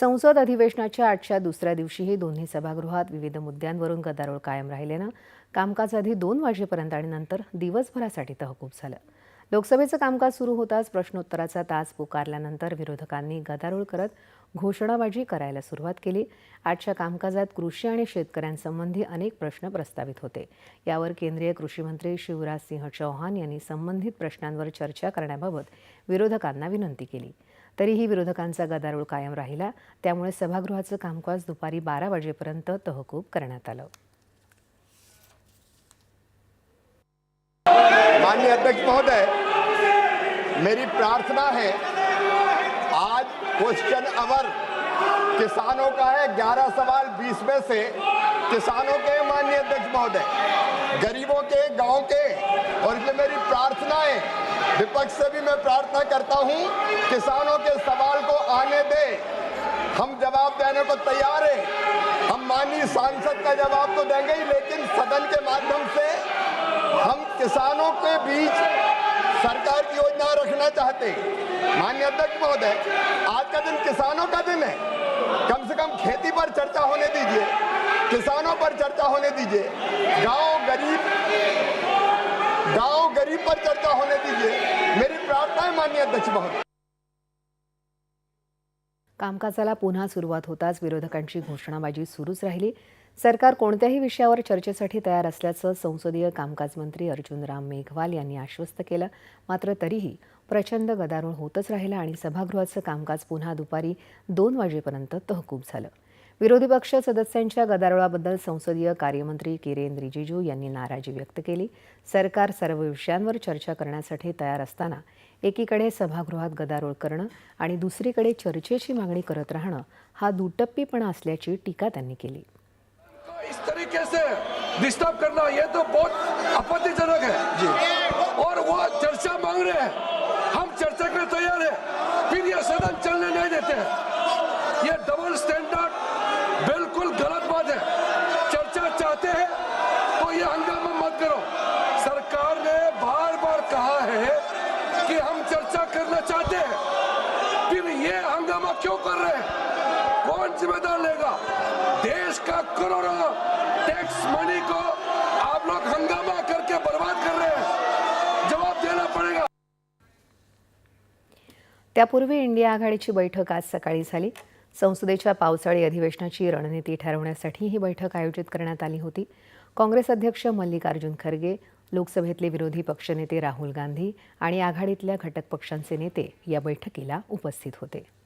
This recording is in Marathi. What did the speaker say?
संसद अधिवेशनाच्या आजच्या दुसऱ्या दिवशीही दोन्ही सभागृहात विविध मुद्द्यांवरून गदारोळ कायम राहिल्यानं कामकाज आधी दोन वाजेपर्यंत आणि नंतर दिवसभरासाठी तहकूब झालं. लोकसभेचं कामकाज सुरू होताच प्रश्नोत्तराचा तास पुकारल्यानंतर विरोधकांनी गदारोळ करत घोषणाबाजी करायला सुरुवात केली. आजच्या कामकाजात कृषी आणि शेतकऱ्यांसंबंधी अनेक प्रश्न प्रस्तावित होते. यावर केंद्रीय कृषी मंत्री शिवराज सिंह चौहान यांनी संबंधित प्रश्नांवर चर्चा करण्याबाबत विरोधकांना विनंती केली. तरीही विरोधकांचा गदारोळ कायम राहिला. त्यामुळे सभागृहाचं कामकाज दुपारी बारा वाजेपर्यंत तहकूब करण्यात आलं. माननीय अध्यक्ष महोदय मेरी प्रार्थना है आज क्वेश्चन अवर किसानों का है 11 सवाल 20 में से किसानों के माननीय अध्यक्ष महोदय। गरीबों के, गाँव के, और इसलिए मेरी प्रार्थना है विपक्ष से भी मैं प्रार्थना करता हूँ, किसानों के सवाल को आने दे। हम जवाब देने को तैयार है। हम माननीय सांसद का जवाब तो देंगे ही, लेकिन सदन के माध्यम से हम किसानों के बीच सरकार की योजना रखना चाहते माननीय अध्यक्ष महोदय, आज का दिन किसानों का दिन है। कम से कम खेती पर चर्चा होने दीजिए। किसानों पर चर्चा होने दीजिए। गांव गरीब गांव गरीब पर चर्चा होने दीजिए। मेरी प्रार्थना है माननीय अध्यक्ष महोदय। कामकाजाला पुन्हा सुरुवात होताच विरोधकांची घोषणाबाजी सुरूच राहिली. सरकार कोणत्याही विषयावर चर्चेसाठी तयार असल्याचं संसदीय कामकाज मंत्री अर्जुन राम मेघवाल यांनी आश्वस्त केलं. मात्र तरीही प्रचंड गदारोळ होतच राहिला आणि सभागृहाचं कामकाज पुन्हा दुपारी दोन वाजेपर्यंत तहकूब झालं. विरोधी पक्ष सदस्यांच्या गदारोळाबद्दल संसदीय कार्यमंत्री किरेन रिजिजू यांनी नाराजी व्यक्त केली. सरकार सर्व विषयांवर चर्चा करण्यासाठी तयार असताना एकीकडे सभागृहात गदारोळ करणं आणि दुसरीकडे चर्चेची मागणी करत राहणं हा दुटप्पीपणा असल्याची टीका त्यांनी केली. इस तरीके से डिस्टर्ब करना ये तो बहुत आपत्तिजनक है। जी। और वो चर्चा मांग रहे हैं। हम चर्चा के लिए तैयार है फिर ये सदन चलने नहीं देते ये डबल स्टैंडर्ड बिल्कुल गलत बात है चर्चा चाहते हैं तो ये हंगामा मत करो सरकार ने बार बार कहा है कि हम चर्चा करना चाहते हैं फिर हंगामा क्यों कर रहे हैं? कौन जिम्मेदार लेगा? देश का करोड़ों टैक्स मनी को आप लोग हंगामा करके बर्बाद कर रहे हैं। जवाब देना पड़ेगा। त्यापूर्वी इंडिया आघाडीची बैठक आज सकाळी झाली. संसदेच्या पावसाळी अधिवेशनाची रणनीती ठरवण्यासाठी ही बैठक आयोजित करण्यात आली होती. काँग्रेस अध्यक्ष मल्लिकार्जुन खरगे लोकसभेतले विरोधी पक्षनेते राहुल गांधी आणि आघाडीतल्या घटक पक्षांचे नेते या बैठकीला उपस्थित होते.